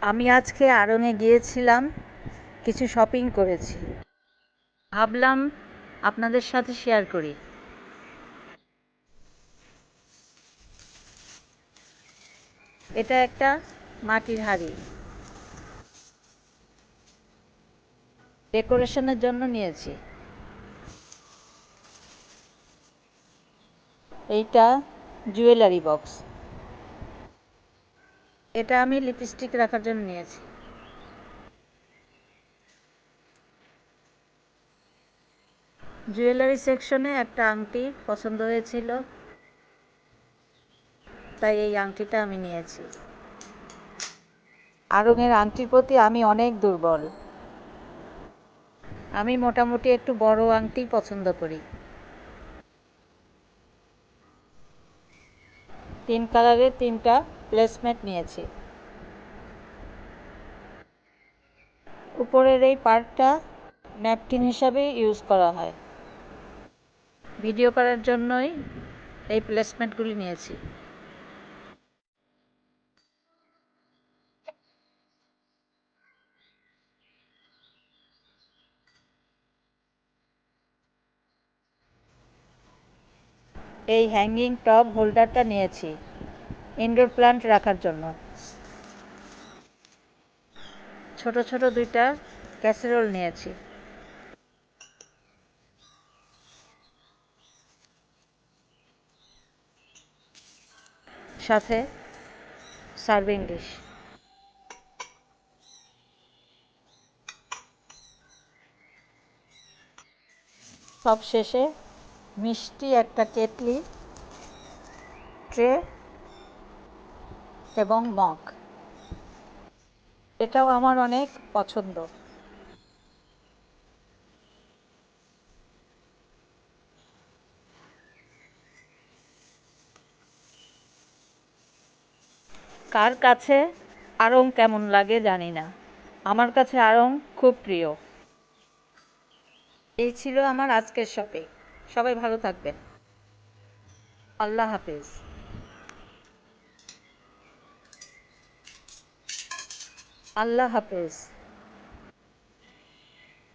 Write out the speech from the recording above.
আমি আজকে আড়ংয়ে গিয়েছিলাম, কিছু শপিং করেছি। ভাবলাম আপনাদের সাথে শেয়ার করি। এটা একটা মাটির হাড়ি। ডেকোরেশনের জন্য নিয়েছি। এইটা জুয়েলারি বক্স এটা আমি লিপস্টিক রাখার জন্য নিয়েছি। জুয়েলারি সেকশনে একটা আংটি পছন্দ হয়েছিল, তাই এই আংটিটা আমি নিয়েছি। আড়ংয়ের আংটির প্রতি আমি অনেক দুর্বল। আমি মোটামুটি একটু বড় আংটি পছন্দ করি। তিন কালারের তিনটা প্লেসমেন্ট নিয়েছি। উপরের এই পার্টটা ন্যাপকিন হিসাবে ইউজ করা হয়। ভিডিও করার জন্যই এই প্লেসমেন্টগুলি নিয়েছি। এই হ্যাঙ্গিং টপ হোল্ডারটা নিয়েছি। ইনডোর প্লান্ট রাখার জন্য। ছোট ছোট দুইটা ক্যাসেরোল নিয়েছি। সাথে সার্ভিং ডিশ সব শেষে মিষ্টি একটা কেটলি ট্রে এবং মগ। এটাও আমার অনেক পছন্দ। কার কাছে আড়ং কেমন লাগে জানি না। আমার কাছে আড়ং খুব প্রিয়। এই ছিল আমার আজকের শপিং সবাই ভালো থাকবেন। আল্লাহ হাফেজ। আল্লাহ হাফেজ।